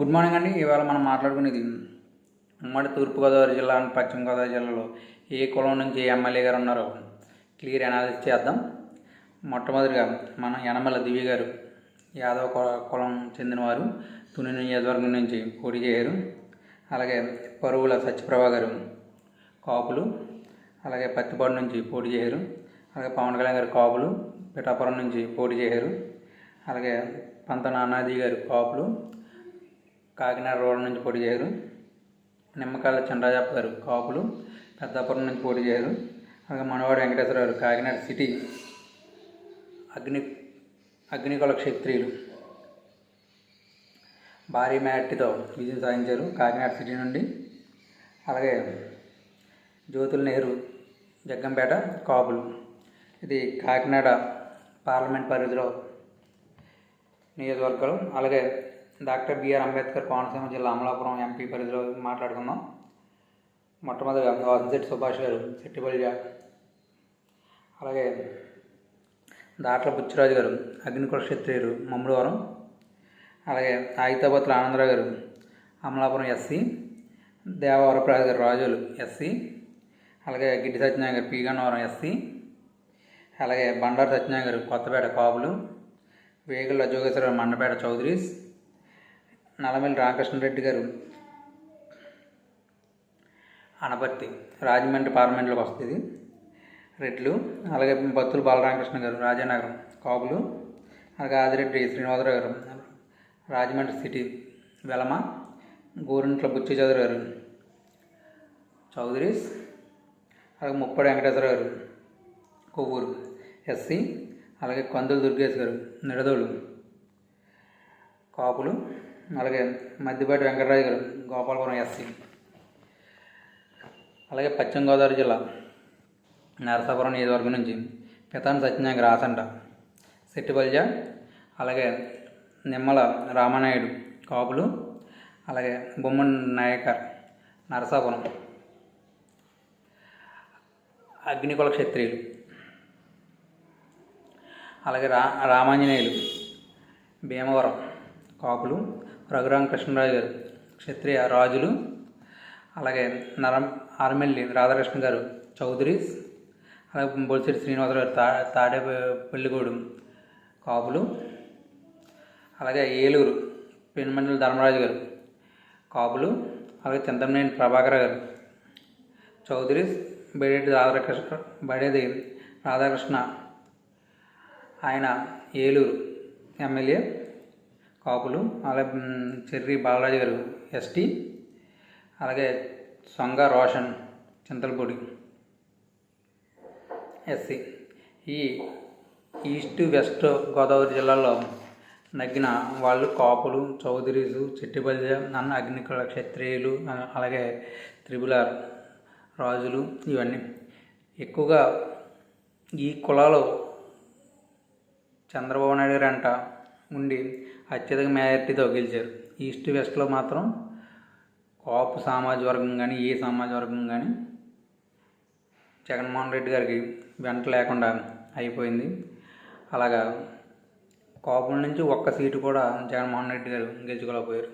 Good morning అండి. ఇవాళ మనం మాట్లాడుకునేది ఉమ్మడి తూర్పుగోదావరి జిల్లా అండ్ పశ్చిమ గోదావరి జిల్లాలో ఏ కులం నుంచి ఎమ్మెల్యే గారు ఉన్నారో క్లియర్ అనాలిసిస్ చేద్దాం. మొట్టమొదటిగా మనం యనమల దివి గారు యాదవ కులం చెందినవారు తుని నియోజకవర్గం నుంచి పోటీ చేయరు. అలాగే పరువుల సత్యప్రభ గారు కాపులు. అలాగే పత్తిపాడు నుంచి పోటీ చేయరు. అలాగే పవన్ కళ్యాణ్ గారు కాపులు. పిఠాపురం నుంచి పోటీ చేయరు. అలాగే పంత నానాజీ గారు కాపులు. కాకినాడ రోడ్ నుంచి పోటీ చేయరు. నిమ్మకాయల చంద్రజాప్ గారు కాపులు పెద్దాపురం నుంచి పోటీ చేయరు. అలాగే మనవాడు వెంకటేశ్వర గారు కాకినాడ సిటీ అగ్ని అగ్నికుల క్షత్రియులు. భారీ మ్యాట్తో విజయం సాధించారు కాకినాడ సిటీ నుండి. అలాగే జ్యోతుల నెహ్రూ జగ్గంపేట కాపులు. ఇది కాకినాడ పార్లమెంట్ పరిధిలో నియోజకవర్గాలు. అలాగే డాక్టర్ బిఆర్ అంబేద్కర్ కోనసీమ జిల్లా అమలాపురం ఎంపీ పరిధిలో మాట్లాడుకుందాం. మొట్టమొదటిగా వాసంశెట్టి సుభాష్ గారు చెట్టిపల్లి అలాగే దాట్ల బుచ్చిరాజు గారు అగ్నికుల క్షత్రియులు మమ్ములవరం అలాగే ఆయితాబాద్ల ఆనందరావు గారు అమలాపురం ఎస్సీ. దేవవరప్రసాద్ గారు రాజులు ఎస్సీ. అలాగే గిడ్డి సత్యనారాయణ గారు పీగన్నవరం ఎస్సీ. అలాగే బండారు సత్యనారాయణ గారు కొత్తపేట కాపులు వేగుల జోగేశ్వర మండపేట చౌదరీస్. నల్లమల్లి రామకృష్ణారెడ్డి గారు అనపర్తి రాజమండ్రి పార్లమెంట్లోకి వస్తుంది. రెడ్లు అలాగే బత్తులు బాలరామకృష్ణ గారు రాజానగరం కాపులు అలాగే ఆదిరెడ్డి శ్రీనివాసరావు గారు రాజమండ్రి సిటీ వెలమ గోరింట్ల బుచ్చి చౌదరి గారు చౌదరీస్ అలాగే ముప్పడి వెంకటేశ్వర గారు కొవ్వూరు ఎస్సీ అలాగే కందులు దుర్గేష్ గారు నిడదోలు కాపులు అలాగే మద్దిపాటి వెంకటరాజు గారు గోపాలపురం ఎస్సీ. అలాగే పశ్చిమ గోదావరి జిల్లా నరసాపురం నియోజకవర్గం నుంచి పితాని సత్యనాయక రాసంట ఆసంట అలాగే నిమ్మల రామనాయుడు కాపులు అలాగే బొమ్మన్ నాయకర్ నరసాపురం. అగ్నికుల క్షత్రియులు. అలాగే రా రామాంజనేయులు భీమవరం. కాపులు రఘురామ కృష్ణరాజు గారు క్షత్రియ రాజులు అలాగే నరం ఆర్మెల్లి రాధాకృష్ణ గారు చౌదరీస్ అలాగే బొలిశెట్టి శ్రీనివాసరావు గారు తా తాడేపల్లిగూడు కాపులు అలాగే ఏలూరు పెనుమండల ధర్మరాజు గారు కాపులు అలాగే చింతమనేని ప్రభాకర్ గారు చౌదరీస్ బడేటి రాధాకృష్ణ బడేది రాధాకృష్ణ ఆయన ఏలూరు ఎమ్మెల్యే కాపులు అలాగే చెర్రి బాలరాజు గారు ఎస్టీ అలాగే సొంగ రోషన్ చింతలపూడి ఎస్సీ. ఈ ఈస్ట్ వెస్ట్ గోదావరి జిల్లాలో నగ్గిన వాళ్ళు కాపులు చౌదరీసు చెట్టిబల్జ నన్ను అగ్నికుల క్షత్రియులు అలాగే త్రిపుల రాజులు ఇవన్నీ. ఎక్కువగా ఈ కులాలు చంద్రబాబు నాయుడు గారు అంట ఉండి అత్యధిక మెజారిటీతో గెలిచారు. ఈస్ట్ వెస్ట్లో మాత్రం కాపు సామాజిక వర్గం కానీ ఏ సామాజిక వర్గం కానీ జగన్మోహన్ రెడ్డి గారికి వెంట లేకుండా అయిపోయింది. అలాగా కాపుల నుంచి ఒక్క సీటు కూడా జగన్మోహన్ రెడ్డి గారు గెలుచుకోలేకపోయారు.